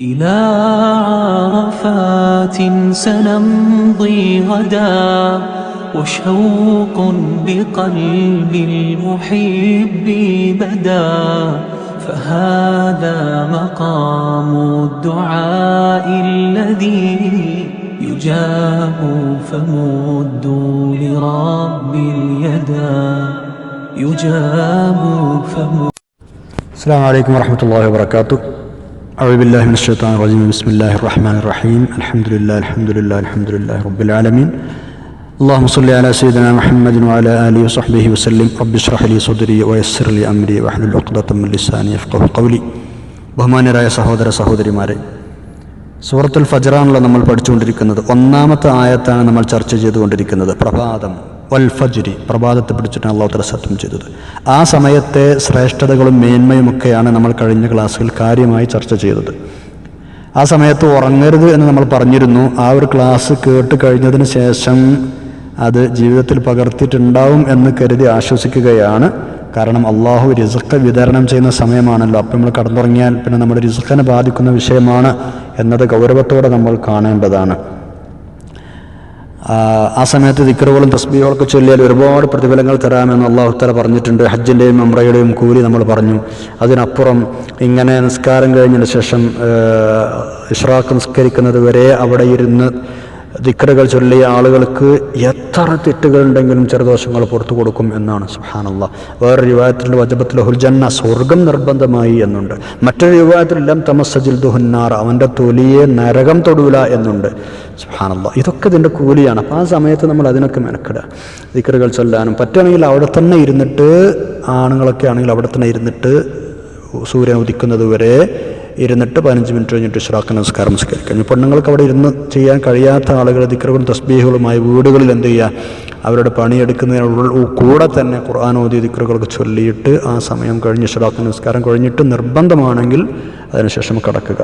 إلى عرفات سنمضي غدا وشوق بقلب المحب بدا فهذا مقام الدعاء الذي يجاب فمدوا لرب اليدا. يجاب فمدوا السلام عليكم ورحمة الله وبركاته. أعوذ بالله من الشيطان الرجيم بسم الله الرحمن الرحيم الحمد لله الحمد لله الحمد لله رب العالمين اللهم صل على سيدنا محمد وعلى آله وصحبه وسلم رب اشرح لي صدري ويسر لي أمري واحلل عقدة من لساني يفقه قولي ബഹുമാന്യരായ സഹോദര സഹോദരിമാരെ സൂറത്തുൽ ഫജറാണല്ലോ നമ്മൾ പഠിച്ചുകൊണ്ടിരിക്കുന്നത് ഒന്നാമത്തെ ആയത്താണ് നമ്മൾ ചർച്ച ചെയ്തുകൊണ്ടിരിക്കുന്നത് പ്രഭാതം വൽ ഫജ്രി പ്രഭാതത്തെ പിടിച്ചിട്ടാണ് അള്ളാഹു തല സത്യം ചെയ്തത്. ആ സമയത്തെ ശ്രേഷ്ഠതകളും മേന്മയുമൊക്കെയാണ് നമ്മൾ കഴിഞ്ഞ ക്ലാസ്സിൽ കാര്യമായി ചർച്ച ചെയ്തത്. ആ സമയത്ത് ഉറങ്ങരുത് എന്ന് നമ്മൾ പറഞ്ഞിരുന്നു. ആ ഒരു ക്ലാസ് കേട്ട് കഴിഞ്ഞതിന് ശേഷം അത് ജീവിതത്തിൽ പകർത്തിയിട്ടുണ്ടാവും എന്ന് കരുതി ആശ്വസിക്കുകയാണ്. കാരണം അള്ളാഹു റിസുഖ് വിതരണം ചെയ്യുന്ന സമയമാണല്ലോ. അപ്പം നമ്മൾ കടന്നുറങ്ങിയാൽ പിന്നെ നമ്മുടെ റിസുഖിനെ ബാധിക്കുന്ന വിഷയമാണ് എന്നത് ഗൗരവത്തോടെ നമ്മൾ കാണേണ്ടതാണ്. ആ, സമയത്ത് ദിക്കറുകളും തസ്ബീഹുകളൊക്കെ ചൊല്ലിയാൽ ഒരുപാട് പ്രതിഫലങ്ങൾ തരാമെന്ന് അള്ളാഹുത്തല പറഞ്ഞിട്ടുണ്ട്. ഹജ്ജിന്റെയും അമ്രയുടെയും കൂലി നമ്മൾ പറഞ്ഞു. അതിനപ്പുറം ഇങ്ങനെ നിസ്കാരം കഴിഞ്ഞതിന് ശേഷം ഇഷ്റാഖ് നിസ്കരിക്കുന്നത് വരെ അവിടെ ഇരുന്ന് ദിക്കറുകൾ ചൊല്ലിയ ആളുകൾക്ക് എത്ര തെറ്റുകളുണ്ടെങ്കിലും ചെറുദോഷങ്ങൾ പുറത്തു കൊടുക്കും എന്നാണ്. സുഹാനല്ല വേറൊരു യുവായത്തിന്റെ വജബത്തിൽ ഹുൽജന്ന സ്വർഗം നിർബന്ധമായി എന്നുണ്ട്. മറ്റൊരു യുവായത്തിൽ ലം തമസ്സജിൽ ദുഹന്നാർ അവന്റെ തൊലിയെ നരകം തൊടൂല എന്നുണ്ട്. സുഹാനല്ല ഇതൊക്കെ ഇതിന്റെ കൂലിയാണ്. അപ്പോൾ ആ സമയത്ത് നമ്മൾ അതിനൊക്കെ മെനക്കിടുക ദിക്കറുകൾ ചൊല്ലാനും. പറ്റുകയാണെങ്കിൽ അവിടെ തന്നെ ഇരുന്നിട്ട് ആണുങ്ങളൊക്കെ ആണെങ്കിൽ അവിടെ തന്നെ ഇരുന്നിട്ട് സൂര്യൻ ഉദിക്കുന്നത് വരെ ഇരുന്നിട്ട് പതിനഞ്ച് മിനിറ്റ് കഴിഞ്ഞിട്ട് ഇഷ്റാഖ് നമസ്കാരം നമസ്കരിക്കാം ഇനി പെണ്ണുങ്ങൾക്ക് അവിടെ ഇരുന്ന് ചെയ്യാൻ കഴിയാത്ത ആളുകൾ ദിക്കറുകളും തസ്ബീഹുകളുമായി വീടുകളിൽ എന്ത് ചെയ്യുക? അവരുടെ പണിയെടുക്കുന്നതിനുള്ള കൂടെ തന്നെ ഖുർആാനോദി ദിക്കറുകളൊക്കെ ചൊല്ലിയിട്ട് ആ സമയം കഴിഞ്ഞ് ഇഷ്റാഖ് നമസ്കാരം കഴിഞ്ഞിട്ട് നിർബന്ധമാണെങ്കിൽ അതിനുശേഷം കിടക്കുക.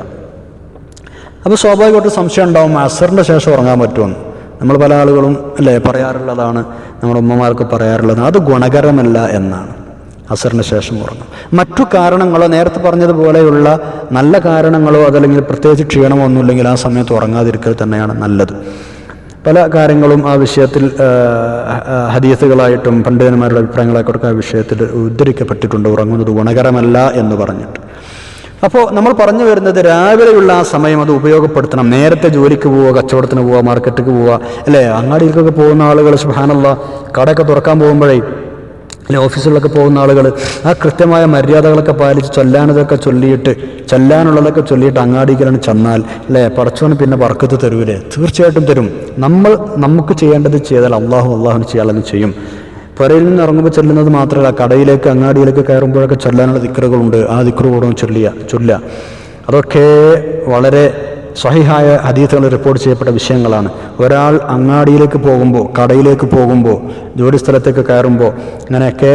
അപ്പോൾ സ്വാഭാവികമായിട്ട് സംശയം ഉണ്ടാവും. അസറിന്റെ ശേഷം ഉറങ്ങാൻ പറ്റുമെന്ന് നമ്മൾ പല ആളുകളും അല്ലേ പറയാറുള്ളതാണ് നമ്മുടെ ഉമ്മമാർക്ക് പറയാറുള്ളത് അത് ഗുണകരമല്ല എന്നാണ്. അസറിന് ശേഷം ഉറങ്ങും. മറ്റു കാരണങ്ങളോ നേരത്തെ പറഞ്ഞതുപോലെയുള്ള നല്ല കാരണങ്ങളോ അതല്ലെങ്കിൽ പ്രത്യേകിച്ച് ക്ഷീണമോ ഒന്നുമില്ലെങ്കിൽ ആ സമയത്ത് ഉറങ്ങാതിരിക്കൽ തന്നെയാണ് നല്ലത്. പല കാര്യങ്ങളും ആ വിഷയത്തിൽ ഹദീസുകളായിട്ടും പണ്ഡിതന്മാരുടെ അഭിപ്രായങ്ങളായിട്ടൊക്കെ ആ വിഷയത്തിൽ ഉദ്ധരിക്കപ്പെട്ടിട്ടുണ്ട്. ഉറങ്ങുന്നത് ഗുണകരമല്ല എന്ന് പറഞ്ഞിട്ട്. അപ്പോൾ നമ്മൾ പറഞ്ഞു വരുന്നത് രാവിലെയുള്ള ആ സമയം അത് ഉപയോഗപ്പെടുത്തണം. നേരത്തെ ജോലിക്ക് പോവുക കച്ചവടത്തിന് പോവുക മാർക്കറ്റിക്ക് പോവുക അല്ലേ? അങ്ങാടിയിലേക്കൊക്കെ പോകുന്ന ആളുകൾ സുഹാനുള്ള കടയൊക്കെ തുറക്കാൻ പോകുമ്പോഴേ അല്ലെ ഓഫീസുകളിലൊക്കെ പോകുന്ന ആളുകൾ ആ കൃത്യമായ മര്യാദകളൊക്കെ പാലിച്ച് ചൊല്ലാനതൊക്കെ ചൊല്ലിയിട്ട് ചൊല്ലാനുള്ളതൊക്കെ ചൊല്ലിയിട്ട് അങ്ങാടിക്കലാണ് ചെന്നാൽ അല്ലേ? പടച്ചോന് പിന്നെ വർക്കത്ത് തരൂലേ? തീർച്ചയായിട്ടും തരും. നമ്മൾ നമുക്ക് ചെയ്യേണ്ടത് ചെയ്താൽ അള്ളാഹു അള്ളാഹുന് ചെയ്യാനുള്ളത് ചെയ്യും. പുരയിൽ നിന്ന് ഇറങ്ങുമ്പോൾ ചൊല്ലുന്നത് മാത്രമല്ല കടയിലേക്ക് അങ്ങാടിയിലേക്ക് കയറുമ്പോഴൊക്കെ ചൊല്ലാനുള്ള ദിക്കറുകളുണ്ട് ആ ദിക്കറുകൂടെ ചൊല്ലിയ ചൊല്ല അതൊക്കെ വളരെ സ്വഹിഹായ ഹദീത്തുകൾ റിപ്പോർട്ട് ചെയ്യപ്പെട്ട വിഷയങ്ങളാണ്. ഒരാൾ അങ്ങാടിയിലേക്ക് പോകുമ്പോൾ കടയിലേക്ക് പോകുമ്പോൾ ജോലി സ്ഥലത്തേക്ക് കയറുമ്പോൾ അങ്ങനെയൊക്കെ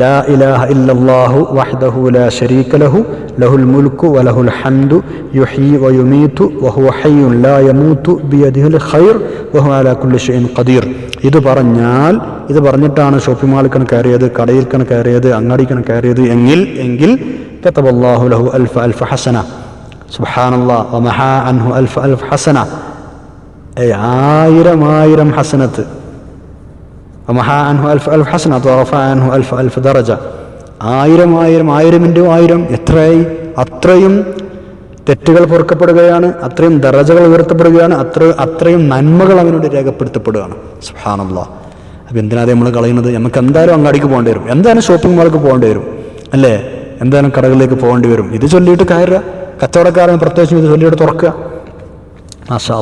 ലാ ഇലാഹ ഇല്ലല്ലാഹു വഹ്ദഹു ലാ ശരീക ലഹു ലഹുൽ മുൽക്കു വലഹുൽ ഹംദു യുഹി വയുമീത്തു വഹു ഹയ്യു ലാ ബി ബിയദിഹിൽ ഖൈർ വഹു അലാ കുല്ലി ഖദീർ. ഇത് പറഞ്ഞാൽ ഇത് പറഞ്ഞിട്ടാണ് ഷോപ്പിംഗ് മാളിക്കാണ് കയറിയത് കടയിൽക്കാണ് കയറിയത് അങ്ങാടിക്കാണ് കയറിയത് എങ്കിൽ എങ്കിൽ കത്തബല്ലാഹു ലഹു അൽഫ അൽഫ ഹസന. സുബ്ഹാനല്ലാ വമഹാ അൻഹു അൽഫ് അൽഫ് ഹസന. ആയിരം ആയിരം ഹസനത്ത്. വമഹാ അൻഹു അൽഫ് അൽഫ് ഹസന അൻഹു അൽഫ് അൽഫ് ദറജ. ആയിരം ആയിരം ആയിരം ആയിരം എത്രയായി? അത്രയും തെറ്റുകൾ പൊറുക്കപ്പെടുകയാണ് അത്രയും ദറജകൾ ഉയർത്തപ്പെടുകയാണ് അത്ര അത്രയും നന്മകൾ അവനോട് രേഖപ്പെടുത്തപ്പെടുകയാണ്. സുഹാനുള്ള അപ്പം എന്തിനാ നമ്മൾ കളയുന്നത്? നമുക്ക് എന്തായാലും അങ്ങാടിക്ക് പോകേണ്ടി വരും. എന്തായാലും ഷോപ്പിംഗ് മാൾക്ക് പോകേണ്ടി വരും? അല്ലേ? എന്തായാലും കടകളിലേക്ക് പോകേണ്ടി വരും? ഇത് ചൊല്ലിയിട്ട് കയറുക കച്ചവടക്കാരൻ പ്രത്യേകിച്ചും ഇത് ചൊല്ലിയിട്ട് തുറക്കുക. മാഷാ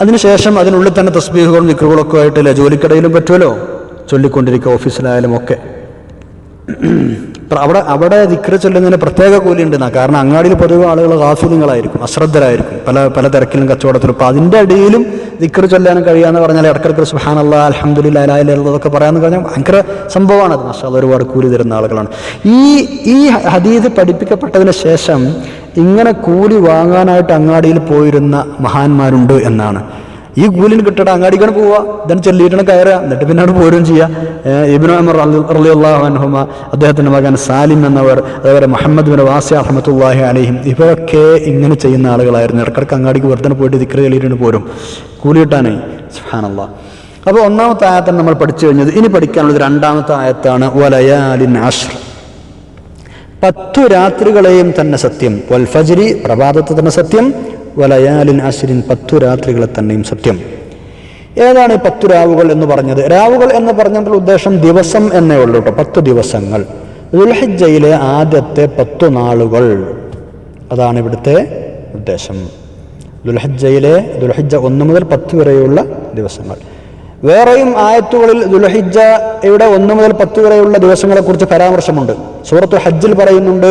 അതിനുശേഷം അതിനുള്ളിൽ തന്നെ തസ്ബീഹുകളും നിക്കറുകളൊക്കെ ആയിട്ടല്ലേ ജോലിക്കിടയിലും പറ്റുമല്ലോ? ചൊല്ലിക്കൊണ്ടിരിക്കുക ഓഫീസിലായാലും ഒക്കെ. അവിടെ അവിടെ ദിക്ര ചൊല്ലുന്നതിന് പ്രത്യേക കൂലിയുണ്ട് എന്നാ കാരണം അങ്ങാടിയിൽ പൊതുവെ ആളുകൾ ആസൂലങ്ങളായിരിക്കും അശ്രദ്ധരായിരിക്കും. പല പല തിരക്കിലും കച്ചവടത്തിലും. അപ്പോൾ അതിന്റെ അടിയിലും ദിക്ര ചൊല്ലാനും കഴിയാന്ന് പറഞ്ഞാൽ ഇടക്കിടക്ക് സുഹാനല്ല അലഹമുല്ല അലായിലുള്ളതൊക്കെ പറയാമെന്ന് പറഞ്ഞാൽ ഭയങ്കര സംഭവമാണ് അത് മഷാല ഒരുപാട് കൂലി തരുന്ന ആളുകളാണ്. ഈ ഈ ഹദീദ് പഠിപ്പിക്കപ്പെട്ടതിന് ശേഷം ഇങ്ങനെ കൂലി വാങ്ങാനായിട്ട് അങ്ങാടിയിൽ പോയിരുന്ന മഹാന്മാരുണ്ട് എന്നാണ്. ഈ കൂലിന് കിട്ടട അങ്ങാടിക്കാണ് പോവുക. ഇതാണ് ചൊല്ലിയിട്ടാണ് കയറുക. എന്നിട്ട് പിന്നെ അവിടെ പോരുകയും ചെയ്യുക അദ്ദേഹത്തിന്റെ മകൻ സാലിം എന്നവർ അതേപോലെ മുഹമ്മദ് ബിൻ വാസി അഹമ്മത്തുല്ലാഹി അലഹിം ഇവരൊക്കെ ഇങ്ങനെ ചെയ്യുന്ന ആളുകളായിരുന്നു. ഇടക്കിടക്ക് അങ്ങാടിക്ക് വെറുതെ പോയിട്ട് ദിക്കറി ചൊല്ലിയിട്ടാണ് പോരും. കൂലി കിട്ടാനേ സുഹാനല്ല അപ്പോൾ ഒന്നാമത്തെ ആയത്താണ് നമ്മൾ പഠിച്ചു കഴിഞ്ഞത്. ഇനി പഠിക്കാനുള്ളത് രണ്ടാമത്തെ ആയത്താണ് വലയാലിൻ ആശ്ര പത്തു രാത്രികളെയും തന്നെ സത്യം. വൽ ഫജ്രി പ്രഭാതത്തെ തന്നെ സത്യം. വലയാലിൻ അശ്രിൻ പത്തു രാത്രികളെ തന്നെയും സത്യം. ഏതാണ് ഈ പത്തു രാവുകൾ എന്ന് പറഞ്ഞത്? രാവുകൾ എന്ന് പറഞ്ഞതിന്റെ ഉദ്ദേശം ദിവസം എന്നേ ഉള്ളൂ കേട്ടോ പത്ത് ദിവസങ്ങൾ. ദുൽഹിജയിലെ ആദ്യത്തെ പത്തു നാളുകൾ. അതാണ് ഇവിടുത്തെ ഉദ്ദേശം. ദുൽഹജ്ജയിലെ ദുൽഹജ്ജ ഒന്ന് മുതൽ പത്ത് വരെയുള്ള ദിവസങ്ങൾ. വേറെയും ആയത്തുകളിൽ ദുൽഹിജയുടെ ഒന്ന് മുതൽ പത്ത് വരെയുള്ള ദിവസങ്ങളെ കുറിച്ച് പരാമർശമുണ്ട്. സൂറത്ത് ഹജ്ജിൽ പറയുന്നുണ്ട്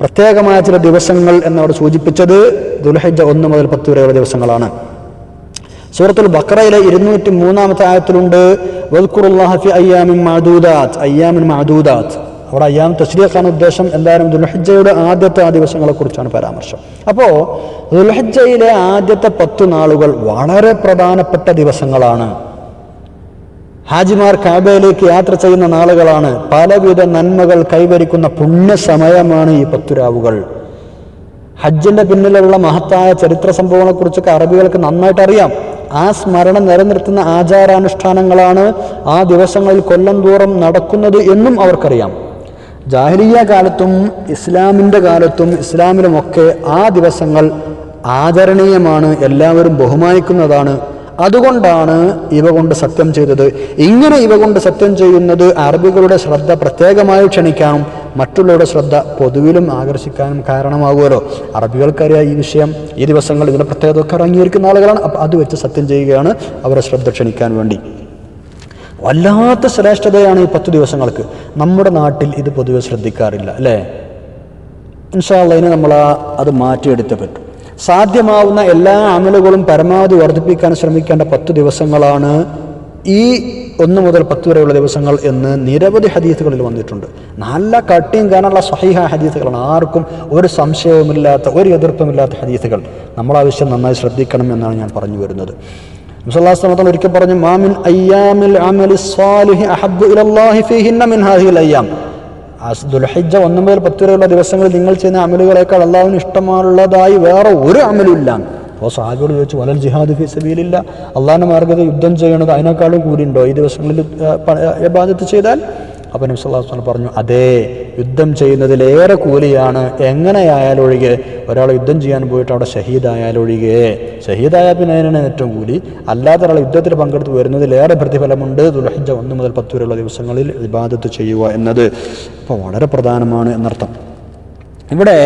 പ്രത്യേകമായ ചില ദിവസങ്ങൾ എന്നവിടെ സൂചിപ്പിച്ചത് ദുൽഹിജ ഒന്ന് മുതൽ പത്ത് വരെയുള്ള ദിവസങ്ങളാണ്. സൂറത്തുൽ ബക്രയിലെ ഇരുന്നൂറ്റി മൂന്നാമത്തെ ആയത്തിലുണ്ട് അയ്യാമിൻ മാദൂദാത്ത് അയ്യാമിൻ മഅദൂദാത്ത് അവിടെ അയ്യാം തശ്രീഖാണ് ഉദ്ദേശം. എന്തായാലും ദുൽഹജ്ജയുടെ ആദ്യത്തെ ആ ദിവസങ്ങളെക്കുറിച്ചാണ് പരാമർശം. അപ്പോൾ ദുൽഹജ്ജയിലെ ആദ്യത്തെ പത്ത് നാളുകൾ വളരെ പ്രധാനപ്പെട്ട ദിവസങ്ങളാണ്. ഹാജിമാർ കാബയിലേക്ക് യാത്ര ചെയ്യുന്ന നാളുകളാണ്. പലവിധ നന്മകൾ കൈവരിക്കുന്ന പുണ്യ സമയമാണ് ഈ പത്തുരാവുകൾ ഹജ്ജിന്റെ പിന്നിലുള്ള മഹത്തായ ചരിത്ര സംഭവങ്ങളെക്കുറിച്ചൊക്കെ അറബികൾക്ക് നന്നായിട്ട് അറിയാം ആ സ്മരണ നിലനിർത്തുന്ന ആചാരാനുഷ്ഠാനങ്ങളാണ് ആ ദിവസങ്ങളിൽ കൊല്ലം തോറും നടക്കുന്നത് എന്നും അവർക്കറിയാം. ജാഹിലിയ കാലത്തും ഇസ്ലാമിന്റെ കാലത്തും ഇസ്ലാമിലുമൊക്കെ ആ ദിവസങ്ങൾ ആദരണീയമാണ് എല്ലാവരും ബഹുമാനിക്കുന്നതാണ്. അതുകൊണ്ടാണ് ഇവ കൊണ്ട് സത്യം ചെയ്തത്. ഇങ്ങനെ ഇവ കൊണ്ട് സത്യം ചെയ്യുന്നത് അറബികളുടെ ശ്രദ്ധ പ്രത്യേകമായി ക്ഷണിക്കാനും മറ്റുള്ളവരുടെ ശ്രദ്ധ പൊതുവിലും ആകർഷിക്കാനും കാരണമാകുമല്ലോ. അറബികൾക്കറിയാം ഈ വിഷയം. ഈ ദിവസങ്ങൾ ഇതിന്റെ പ്രത്യേകതൊക്കെ അംഗീകരിക്കുന്ന ആളുകളാണ്. അപ്പം അത് വെച്ച് സത്യം ചെയ്യുകയാണ് അവരുടെ ശ്രദ്ധ ക്ഷണിക്കാൻ വേണ്ടി. വല്ലാത്ത ശ്രേഷ്ഠതയാണ് ഈ പത്ത് ദിവസങ്ങൾക്ക്. നമ്മുടെ നാട്ടിൽ ഇത് പൊതുവെ ശ്രദ്ധിക്കാറില്ല അല്ലേ? ഇൻഷാള്ളതിന് നമ്മൾ ആ അത് മാറ്റിയെടുത്തേ പറ്റും സാധ്യമാവുന്ന എല്ലാ അമലുകളും പരമാവധി വർദ്ധിപ്പിക്കാൻ ശ്രമിക്കേണ്ട പത്ത് ദിവസങ്ങളാണ് ഈ ഒന്ന് മുതൽ പത്ത് വരെയുള്ള ദിവസങ്ങൾ എന്ന് നിരവധി ഹദീസുകളിൽ വന്നിട്ടുണ്ട്. നല്ല കട്ടിയും കാണാനുള്ള സഹിഹ ഹദീസുകളാണ്. ആർക്കും ഒരു സംശയവുമില്ലാത്ത ഒരു എതിർപ്പുമില്ലാത്ത ഹദീസുകൾ. നമ്മൾ ആവശ്യം നന്നായി ശ്രദ്ധിക്കണം എന്നാണ് ഞാൻ പറഞ്ഞു വരുന്നത്. മുസല്ലാസ്ലമത്തൽ ഒരിക്കൽ പറഞ്ഞു മാമിൻ അയ്യാമിൽ അമലി സ്വാലിഹി അഹബ്ബു ഇലല്ലാഹി ഫീഹിന്ന മിൻ ഹാദിഹിൽ അയ്യാം. ദുൽഹിജ ഒന്ന് മുതൽ പത്ത് വരെയുള്ള ദിവസങ്ങളിൽ നിങ്ങൾ ചെയ്യുന്ന അമലുകളേക്കാൾ അള്ളാഹുവിന് ഇഷ്ടമുള്ളതായി വേറെ ഒരു അമലും ഇല്ല. അപ്പോൾ സാഹിബോട് ചോദിച്ചു വലൽ ജിഹാദ് ഫി സബീലില്ല. അള്ളാഹിന്റെ മാർഗത്തിൽ യുദ്ധം ചെയ്യണത് അതിനേക്കാളും കൂടിയുണ്ടോ ഈ ദിവസങ്ങളിൽ ബാധ്യത ചെയ്താൽ അപ്പം നബ്സല്ലാസ്ലം പറഞ്ഞു അതെ യുദ്ധം ചെയ്യുന്നതിലേറെ കൂലിയാണ്. എങ്ങനെയായാലൊഴികെ ഒരാൾ യുദ്ധം ചെയ്യാൻ പോയിട്ട് അവിടെ ഷഹീദായാലൊഴികെ. ഷഹീദായാൽ പിന്നെ അതിനാണ് ഏറ്റവും കൂലി. അല്ലാത്ത ഒരാൾ യുദ്ധത്തിൽ പങ്കെടുത്ത് വരുന്നതിലേറെ പ്രതിഫലമുണ്ട്. ദുൽഹിജ ഒന്ന് മുതൽ പത്ത് വരെയുള്ള ദിവസങ്ങളിൽ ഇബാദത്ത് ചെയ്യുക എന്നത് അപ്പോൾ വളരെ പ്രധാനമാണ് എന്നർത്ഥം. ഇവിടെ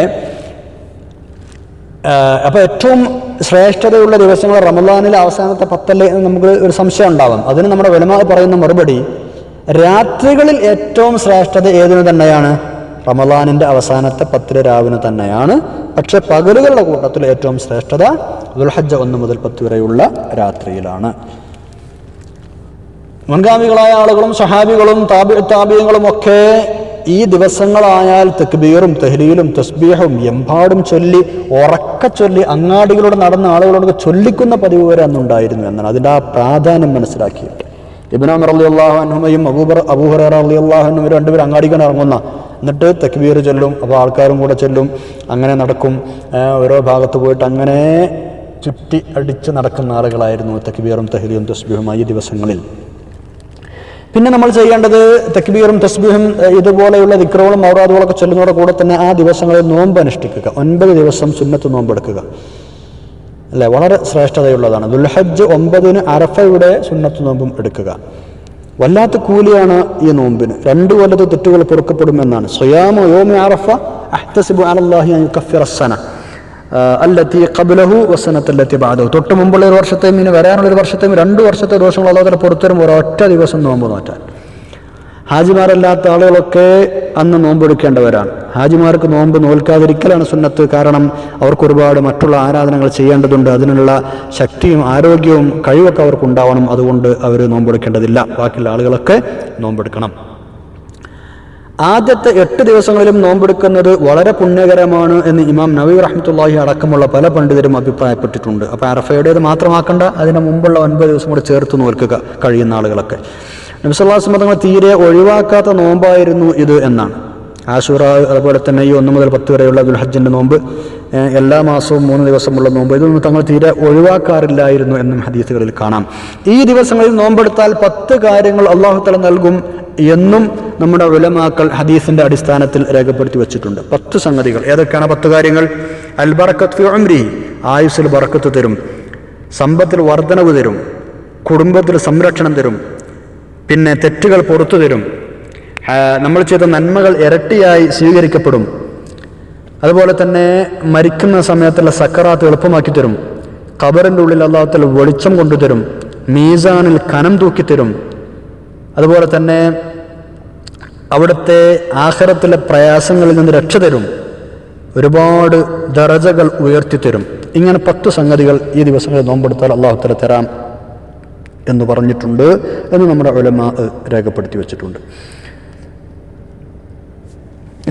അപ്പോൾ ഏറ്റവും ശ്രേഷ്ഠതയുള്ള ദിവസങ്ങൾ റമദാനിലെ അവസാനത്തെ പത്തല്ലേ എന്ന് നമുക്ക് ഒരു സംശയം ഉണ്ടാവാം. അതിന് നമ്മുടെ വിലമാ പറയുന്ന മറുപടി രാത്രികളിൽ ഏറ്റവും ശ്രേഷ്ഠത ഏതിനു തന്നെയാണ്? റമദാനിന്റെ അവസാനത്തെ പത്തിലെ രാവിന് തന്നെയാണ്. പക്ഷെ പകലുകളുടെ കൂട്ടത്തിൽ ഏറ്റവും ശ്രേഷ്ഠത ദുൽഹജ്ജ ഒന്ന് മുതൽ പത്ത് വരെയുള്ള രാത്രിയിലാണ്. മുൻഗാമികളായ ആളുകളും സഹാബികളും താബി താബിയങ്ങളും ഒക്കെ ഈ ദിവസങ്ങളായാൽ തെക്ബീറും തെഹ്ലീലും തസ്ബീഹും എമ്പാടും ചൊല്ലി ഉറക്ക ചൊല്ലി അങ്ങാടികളോട് നടന്ന ആളുകളോട് ചൊല്ലിക്കുന്ന പതിവ് വരെ അന്നുണ്ടായിരുന്നു എന്നാണ് അതിന്റെ ആ പ്രാധാന്യം മനസ്സിലാക്കിയിട്ട് ഇബിനാമർ അലി അള്ളാഹു അൻഹുമയും അബൂബർ അബൂഹറ അലി അള്ളാഹുനും രണ്ടുപേരും അങ്ങാടിക്കാൻ ഇറങ്ങുന്ന. എന്നിട്ട് തക്ബീർ ചൊല്ലും അപ്പോൾ ആൾക്കാരും കൂടെ ചൊല്ലും. അങ്ങനെ നടക്കും. ഓരോ ഭാഗത്ത് പോയിട്ട് അങ്ങനെ ചുറ്റി അടിച്ച് നടക്കുന്ന ആളുകളായിരുന്നു തക്ബീറും തഹ്ലിയും തസ്ബീഹും ഈ ദിവസങ്ങളിൽ. പിന്നെ നമ്മൾ ചെയ്യേണ്ടത് തക്ബീറും തസ്ബീഹും ഇതുപോലെയുള്ള ദിക്റുകളും ഔറാദുകളൊക്കെ ചൊല്ലുന്നതോടെ കൂടെ തന്നെ ആ ദിവസങ്ങളിൽ നോമ്പ് അനുഷ്ഠിക്കുക ഒൻപത് ദിവസം സുന്നത്ത് നോമ്പെടുക്കുക. അല്ലേ? വളരെ ശ്രേഷ്ഠതയുള്ളതാണ്. ദുൽഹജ്ജ് ഒമ്പതിന് അറഫയുടെ സുന്നത്ത് നോമ്പും എടുക്കുക. വല്ലാത്ത കൂലിയാണ് ഈ നോമ്പിന്. രണ്ട് കൊല്ലത്തെ തെറ്റുകൾ പൊറുക്കപ്പെടുമെന്നാണ്. സ്വയാമോ യോമി അറഫ അഹ്തസിബു അലല്ലാഹി അല്ലത്തി ഖബ്ലഹു വസനത്തല്ലത്തി ബാധവു തൊട്ട് മുമ്പുള്ള ഒരു വർഷത്തെയും ഇനി വരാനുള്ള ഒരു വർഷത്തെയും രണ്ട് വർഷത്തെ ദോഷങ്ങൾ അള്ളാഹുത്തല പുറത്തരും ഒരൊറ്റ ദിവസം നോമ്പ് നോറ്റാൻ ഹാജിമാരല്ലാത്ത ആളുകളൊക്കെ അന്ന് നോമ്പെടുക്കേണ്ടവരാണ് ഹാജിമാർക്ക് നോമ്പ് നോൽക്കാതിരിക്കലാണ് സുന്നത്ത് കാരണം അവർക്ക് ഒരുപാട് മറ്റുള്ള ആരാധനകൾ ചെയ്യേണ്ടതുണ്ട്. അതിനുള്ള ശക്തിയും ആരോഗ്യവും കഴിവൊക്കെ അവർക്ക് ഉണ്ടാവണം അതുകൊണ്ട് അവർ നോമ്പെടുക്കേണ്ടതില്ല ബാക്കിയുള്ള ആളുകളൊക്കെ നോമ്പെടുക്കണം ആദ്യത്തെ എട്ട് ദിവസങ്ങളിലും നോമ്പെടുക്കുന്നത് വളരെ പുണ്യകരമാണ് എന്ന് ഇമാം നബി റഹ്മത്തുള്ളാഹി അടക്കമുള്ള പല പണ്ഡിതരും അഭിപ്രായപ്പെട്ടിട്ടുണ്ട്. അപ്പോൾ അറഫയുടേത് മാത്രമാക്കണ്ട അതിന് മുമ്പുള്ള ഒൻപത് ദിവസം കൂടെ ചേർത്ത് നോൽക്കുക കഴിയുന്ന ആളുകളൊക്കെ. നബിസ്വല്ലാസ് മതങ്ങൾ തീരെ ഒഴിവാക്കാത്ത നോമ്പായിരുന്നു ഇത് എന്നാണ്. ആശുറ അതുപോലെ തന്നെ ഈ ഒന്ന് മുതൽ പത്ത് വരെയുള്ള ദുൽഹജ്ജിന്റെ നോമ്പ് എല്ലാ മാസവും മൂന്ന് ദിവസമുള്ള നോമ്പ് ഇതൊന്നും തങ്ങൾ തീരെ ഒഴിവാക്കാറില്ലായിരുന്നു എന്നും ഹദീസുകളിൽ കാണാം. ഈ ദിവസങ്ങളിൽ നോമ്പെടുത്താൽ പത്ത് കാര്യങ്ങൾ അള്ളാഹുത്തല നൽകും എന്നും നമ്മുടെ ഉലമാക്കൾ ഹദീസിന്റെ അടിസ്ഥാനത്തിൽ രേഖപ്പെടുത്തി വെച്ചിട്ടുണ്ട്. പത്ത് സംഗതികൾ. ഏതൊക്കെയാണ് പത്ത് കാര്യങ്ങൾ? അൽ ബറക്കത്ത് ഉംരി ആയുസ്സിൽ ബറക്കത്ത് തരും സമ്പത്തിൽ വർധനവ് തരും കുടുംബത്തിൽ സംരക്ഷണം തരും പിന്നെ തെറ്റുകൾ പുറത്തു തരും. നമ്മൾ ചെയ്ത നന്മകൾ ഇരട്ടിയായി സ്വീകരിക്കപ്പെടും. അതുപോലെ തന്നെ മരിക്കുന്ന സമയത്തുള്ള സക്കറാത്ത് എളുപ്പമാക്കി തരും. ഖബറിന്റെ ഉള്ളിൽ അള്ളാഹത്തിൽ വെളിച്ചം കൊണ്ടുതരും മീസാനിൽ കനം തൂക്കി തരും. അതുപോലെ തന്നെ അവിടുത്തെ ആഹാരത്തിലെ പ്രയാസങ്ങളിൽ നിന്ന് രക്ഷ തരും. ഒരുപാട് ദറജകൾ ഉയർത്തിത്തരും ഇങ്ങനെ പത്ത് സംഗതികൾ ഈ ദിവസങ്ങളിൽ നോമ്പെടുത്താൽ അള്ളാഹുത്തല തരാം. എന്ന് പറഞ്ഞിട്ടുണ്ട് എന്ന് നമ്മുടെ ഉലമ രേഖപ്പെടുത്തി വച്ചിട്ടുണ്ട്.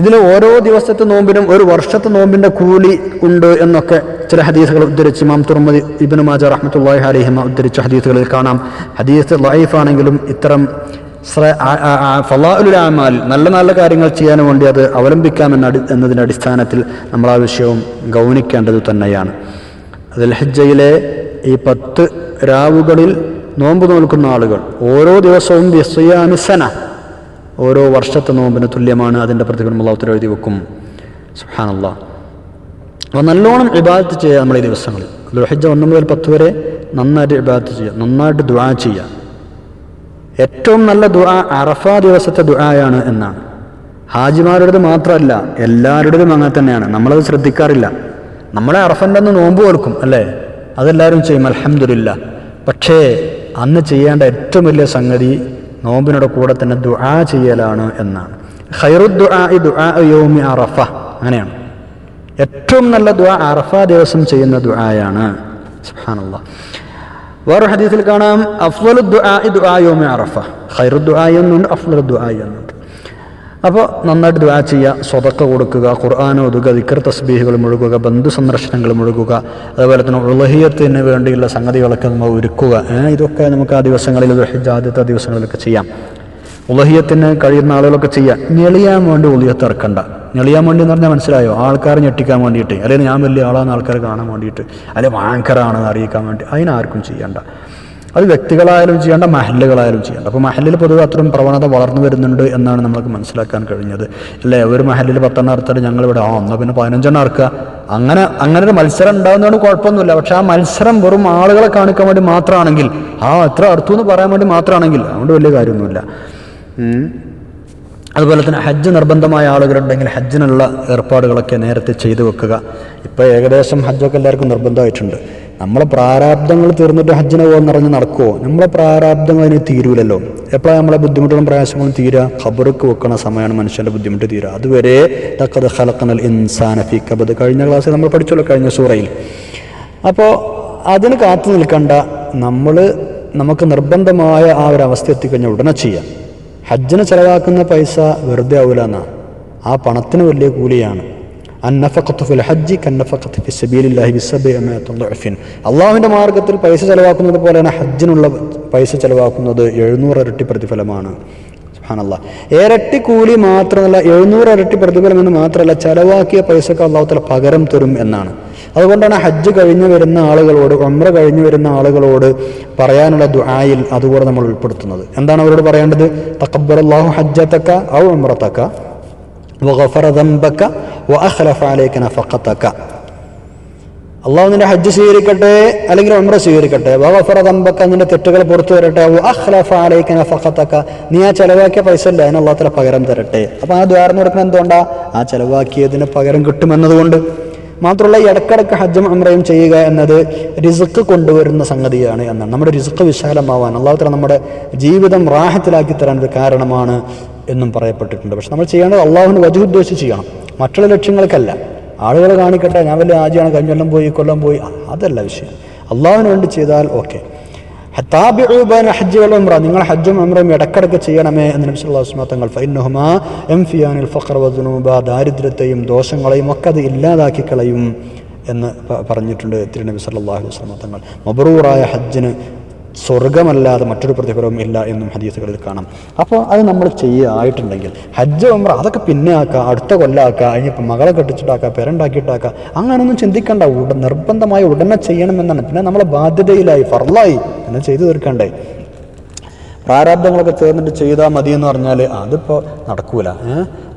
ഇതിൽ ഓരോ ദിവസത്തെ നോമ്പിനും ഒരു വർഷത്തെ നോമ്പിന്റെ കൂലി ഉണ്ട് എന്നൊക്കെ ചില ഹദീസുകൾ ഉദ്ധരിച്ച് ഇമാം തുറമതി ഇബിന് മാജ റഹ്മത്തുള്ളാഹി അലിഹിമ ഉദ്ധരിച്ച ഹദീസുകളിൽ കാണാം. ഹദീസ് ലൈഫാണെങ്കിലും ഇത്തരം ഫലാഉൽ ആമാൽ നല്ല നല്ല കാര്യങ്ങൾ ചെയ്യാൻ വേണ്ടി അത് അവലംബിക്കാമെന്ന എന്ന എന്നതിന്റെ അടിസ്ഥാനത്തിൽ നമ്മൾ ആ വിഷയവും ഗൗനിക്കേണ്ടത് തന്നെയാണ്. അതിൽ ഹജ്ജയിലെ ഈ പത്ത് രാവുകളിൽ നോമ്പ് നോൽക്കുന്ന ആളുകൾ. ഓരോ ദിവസവും വിസ്വയാമിസന ഓരോ വർഷത്തെ നോമ്പിന് തുല്യമാണ് അതിന്റെ പ്രതിഫലം അള്ളാഹുത്തിൽ എഴുതി വെക്കും. സുഹാനുള്ള അപ്പോൾ നല്ലോണം ഇബാദത്ത് ചെയ്യുക ഈ ദിവസങ്ങളിൽ. ദുഹജ ഒന്ന് മുതൽ പത്ത് വരെ നന്നായിട്ട് ഇബാദത്ത് ചെയ്യുക. നന്നായിട്ട് ദുആ ചെയ്യുക. ഏറ്റവും നല്ല ദുആ അറഫ ദിവസത്തെ ദുആയാണ് എന്നാണ്. ഹാജിമാരുടേത് മാത്രമല്ല എല്ലാവരുടേതും അങ്ങനെ തന്നെയാണ്. നമ്മളത് ശ്രദ്ധിക്കാറില്ല. നമ്മളെ അറഫന്റെ അന്ന് നോമ്പ് കൊടുക്കും അല്ലേ? അതെല്ലാവരും ചെയ്യും അലഹമില്ല പക്ഷേ അന്ന് ചെയ്യേണ്ട ഏറ്റവും വലിയ സംഗതി നോമ്പിനോട് കൂടെ തന്നെ ദുആ ചെയ്യലാണ് എന്നാണ്. ദുആ ദുആ അറഫ. അങ്ങനെയാണ്. ഏറ്റവും നല്ല ദുആ അറഫ ദിവസം ചെയ്യുന്ന ദുആയാണ്. സുബ്ഹാനല്ലാഹ് വേറൊരു ഹദീസിൽ കാണാം അഫ്വൽ ദുആഇ ദുആ യൗമി അറഫ. ഖൈറു ദുആ എന്നുണ്ട് അഫ്വൽ ദുആ എന്നുണ്ട്. അപ്പോൾ നന്നായിട്ട് ദുആ ചെയ്യുക സ്വതക്ക കൊടുക്കുക ഖുർആൻ ഒതുക ദിക്കർ തസ്ബീഹുകൾ മുഴുകുക ബന്ധു സന്ദർശനങ്ങൾ മുഴുകുക അതുപോലെ തന്നെ ഉളഹിയത്തിന് വേണ്ടിയുള്ള സംഗതികളൊക്കെ നമ്മൾ ഒരുക്കുക. ഇതൊക്കെ നമുക്ക് ആ ദിവസങ്ങളിൽ ആദ്യത്തെ ദിവസങ്ങളിലൊക്കെ ചെയ്യാം. ഉലഹിയത്തിന് കഴിയുന്ന ആളുകളൊക്കെ ചെയ്യാം ഞെളിയാൻ വേണ്ടി ഉലഹിയത്ത് ഇറക്കണ്ട. ഞെളിയാൻ വേണ്ടി എന്ന് പറഞ്ഞാൽ മനസ്സിലായോ? ആൾക്കാരെ ഞെട്ടിക്കാൻ വേണ്ടിയിട്ട്. അല്ലെങ്കിൽ ഞാൻ വലിയ ആളാണെന്ന് ആൾക്കാർ കാണാൻ വേണ്ടിയിട്ട്. അല്ലെങ്കിൽ ഭയങ്കരമാണെന്ന് അറിയിക്കാൻ വേണ്ടി. അതിനാർക്കും ചെയ്യണ്ട. അത് വ്യക്തികളായാലും ചെയ്യേണ്ട മഹല്ലുകളായാലും ചെയ്യേണ്ട. അപ്പോൾ മഹല്ലിൽ പൊതുവെ അത്രയും പ്രവണത വളർന്നു വരുന്നുണ്ട് എന്നാണ് നമ്മൾക്ക് മനസ്സിലാക്കാൻ കഴിഞ്ഞത്. അല്ലേ? ഒരു മഹല്ലിൽ പത്തെണ്ണം ഞങ്ങൾ ഞങ്ങളിവിടെ ആ എന്നാൽ പിന്നെ പതിനഞ്ചെണ്ണം അറുക്കുക അങ്ങനെ അങ്ങനെ ഒരു മത്സരം ഉണ്ടാകുന്നതുകൊണ്ട് കുഴപ്പമൊന്നുമില്ല. പക്ഷെ ആ മത്സരം വെറും ആളുകളെ കാണിക്കാൻ വേണ്ടി മാത്രമാണെങ്കിൽ ആ എത്ര അടുത്തു എന്ന് പറയാൻ വേണ്ടി മാത്രമാണെങ്കിൽ അതുകൊണ്ട് വലിയ കാര്യമൊന്നുമില്ല. അതുപോലെ തന്നെ ഹജ്ജ് നിർബന്ധമായ ആളുകളുണ്ടെങ്കിൽ ഹജ്ജിനുള്ള ഏർപ്പാടുകളൊക്കെ നേരത്തെ ചെയ്തു വെക്കുക. ഇപ്പോൾ ഏകദേശം ഹജ്ജൊക്കെ എല്ലാവർക്കും നിർബന്ധമായിട്ടുണ്ട്. നമ്മളെ പ്രാരാബ്ദങ്ങൾ തീർന്നിട്ട് ഹജ്ജിനെ പോകാൻ പറഞ്ഞ് നടക്കുമോ നമ്മളെ പ്രാരാബ്ദങ്ങൾ അതിന് തീരൂലല്ലോ. എപ്പോഴാണ് നമ്മളെ ബുദ്ധിമുട്ടുകളും പ്രയാസങ്ങളും തീരുക ഖബർക്ക് വെക്കണ സമയമാണ് മനുഷ്യന്റെ ബുദ്ധിമുട്ട് തീരുക അതുവരെ തക്കത് ഹലക്കനൽ ഇൻസാന ഫി കബദ് കഴിഞ്ഞ ക്ലാസ്സിൽ നമ്മൾ പഠിച്ചല്ലോ കഴിഞ്ഞ സൂറയിൽ. അപ്പോൾ അതിന് കാത്തു നിൽക്കണ്ട. നമ്മൾ നമുക്ക് നിർബന്ധമായ ആ ഒരു അവസ്ഥ എത്തിക്കഴിഞ്ഞാൽ ഉടനെ ചെയ്യാം. ഹജ്ജിന് ചിലവാക്കുന്ന പൈസ വെറുതെ ആവില്ല എന്നാ. ആ പണത്തിന് വലിയ കൂലിയാണ്. അന്നഫഖത്ത് ഫിൽ ഹജ്ജ് കന്നഫഖത്തു ഫി സബീലില്ലാഹി ബിസബിഅമത്തുഫിൻ അള്ളാഹുവിന്റെ മാർഗത്തിൽ പൈസ ചെലവാക്കുന്നത് പോലെയാണ് ഹജ്ജിനുള്ള പൈസ ചിലവാക്കുന്നത് എഴുന്നൂറ് ഇരട്ടി പ്രതിഫലമാണ്. സുബ്ഹാനല്ലാഹ് ഇരട്ടി കൂലി മാത്രമല്ല എഴുന്നൂറ് ഇരട്ടി പ്രതിഫലം എന്ന് മാത്രമല്ല ചിലവാക്കിയ പൈസക്ക് അല്ലാഹു അള്ളാഹുത്തല പകരം തരും എന്നാണ്. അതുകൊണ്ടാണ് ഹജ്ജ് കഴിഞ്ഞു വരുന്ന ആളുകളോട് ഉംറ കഴിഞ്ഞു വരുന്ന ആളുകളോട് പറയാനുള്ള ദുആയിൽ അതുകൂടെ നമ്മൾ ഉൾപ്പെടുത്തുന്നത്. എന്താണ് അവരോട് പറയേണ്ടത്? തഖബ്ബറല്ലാഹു ഹജ്ജത്തക്ക ഔ ഉംറത്തക്ക വഗഫറ ദംബക വഅഖ്ലഫ അലൈക നഫഖതക അള്ളാഹു നിന്റെ ഹജ്ജ് സ്വീകരിക്കട്ടെ അല്ലെങ്കിൽ ഉംറ സ്വീകരിക്കട്ടെ. വഗഫറ ദംബക നിന്റെ തെറ്റുകൾ പുറത്തു വരട്ടെ. വഅഖ്ലഫ അലൈക നഫഖതക. നീ ആ ചെലവാക്കിയ പൈസ ഇല്ല അതിന് അള്ളാഹു പകരം തരട്ടെ. അപ്പോൾ ആ ദ്വാരം കൊടുക്കുന്നത് എന്തുകൊണ്ടാ? ആ ചെലവാക്കിയതിന് പകരം കിട്ടുമെന്നതുകൊണ്ട്. മാത്രമല്ല ഇടക്കിടക്ക് ഹജ്ജും ഉംറയും ചെയ്യുക എന്നത് റിസുക്ക് കൊണ്ടുവരുന്ന സംഗതിയാണ് എന്നാണ്. നമ്മുടെ റിസുക്ക് വിശാലമാവാൻ അള്ളാഹു തആല നമ്മുടെ ജീവിതം റാഹത്തിലാക്കി തരാൻ ഒരു കാരണമാണ്. എന്നും പറയപ്പെട്ടിട്ടുണ്ട്. പക്ഷെ നമ്മൾ ചെയ്യേണ്ടത് അള്ളാഹുവിന് വജുദ്ദേശിച്ച് ചെയ്യണം. മറ്റുള്ള ലക്ഷ്യങ്ങൾക്കല്ല. ആളുകൾ കാണിക്കട്ടെ ഞാൻ വലിയ ആജിയാണ് കഴിഞ്ഞ കൊല്ലം പോയി കൊല്ലം പോയി. അതല്ല വിഷയം. അള്ളാഹുവിന് വേണ്ടി ചെയ്താൽ ഓക്കെ. വൽ ഉംറ. നിങ്ങൾ ഹജ്ജും ഉംറയും ഇടക്കിടക്ക് ചെയ്യണമേ എന്ന് നബി സല്ലല്ലാഹു അലൈഹി വസല്ലം തങ്ങൾ ഫഖർ ദാരിദ്ര്യത്തെയും ദോഷങ്ങളെയും ഒക്കെ അത് ഇല്ലാതാക്കി കളയും എന്ന് പറഞ്ഞിട്ടുണ്ട് തിരുനബി സല്ലല്ലാഹു അലൈഹി വസല്ലം തങ്ങൾ. മബ്രൂറായ ഹജ്ജിന് സ്വർഗമല്ലാതെ മറ്റൊരു പ്രതിഫലവും ഇല്ല എന്നും ഹദീസുകളിൽ കാണാം. അപ്പോൾ അത് നമ്മൾ ചെയ്യായിട്ടുണ്ടെങ്കിൽ ഹജ്ജ് ഉമ്ര അതൊക്കെ പിന്നെ ആക്കുക അടുത്ത കൊല്ലാക്കുക അതിനിപ്പോൾ മകളെ കെട്ടിച്ചിട്ടാക്കുക പേരുണ്ടാക്കിയിട്ടാക്കുക അങ്ങനെയൊന്നും ചിന്തിക്കേണ്ട. ഉടൻ നിർബന്ധമായി ഉടനെ ചെയ്യണമെന്നാണ്. പിന്നെ നമ്മളെ ബാധ്യതയിലായി ഫർലായി പിന്നെ ചെയ്തു തീർക്കണ്ടേ? പ്രാരാബ്ദങ്ങളൊക്കെ ചേർന്നിട്ട് ചെയ്താൽ മതി എന്ന് പറഞ്ഞാൽ അതിപ്പോൾ നടക്കൂല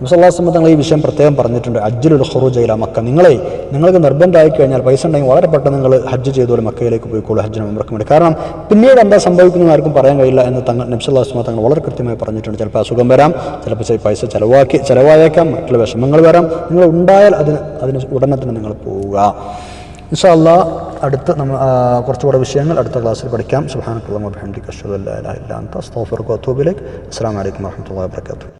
മുസല്ലാസ്മ തങ്ങൾ ഈ വിഷയം പ്രത്യേകം പറഞ്ഞിട്ടുണ്ട്. അജ്ജുൽ ഖുറൂജ് ഇല മക്ക. നിങ്ങളെ നിങ്ങൾക്ക് നിർബന്ധമായി കഴിഞ്ഞാൽ പൈസ ഉണ്ടെങ്കിൽ വളരെ പെട്ടെന്ന് നിങ്ങൾ ഹജ്ജ് ചെയ്തോളൂ മക്കയിലേക്ക് പോയിക്കോളൂ ഹജ്ജിന് മുമ്പർക്ക് വേണ്ടി. കാരണം പിന്നീട് എന്താ സംഭവിക്കുന്നത് ആർക്കും പറയാൻ കഴിയില്ല എന്ന് തങ്ങൾ നബ്സല്ലാസ്മ തങ്ങൾ വളരെ കൃത്യമായി പറഞ്ഞിട്ടുണ്ട്. ചിലപ്പോൾ അസുഖം വരാം ചിലപ്പോൾ പൈസ ചിലവാക്കി ചിലവായേക്കാം മറ്റുള്ള വിഷമങ്ങൾ വരാം. നിങ്ങൾ ഉണ്ടായാൽ അതിന് അതിന് ഉടനെ തന്നെ നിങ്ങൾ പോവുക. ഇൻഷാല്ല അടുത്ത് നമ്മൾ ആ, കുറച്ചുകൂടെ വിഷയങ്ങൾ അടുത്ത ക്ലാസ്സിൽ പഠിക്കാം സുഹാനക്കുള്ള അസ്സാം വലൈക്കും വാഹമത്തല്ലാ വാബർക്കാത്തു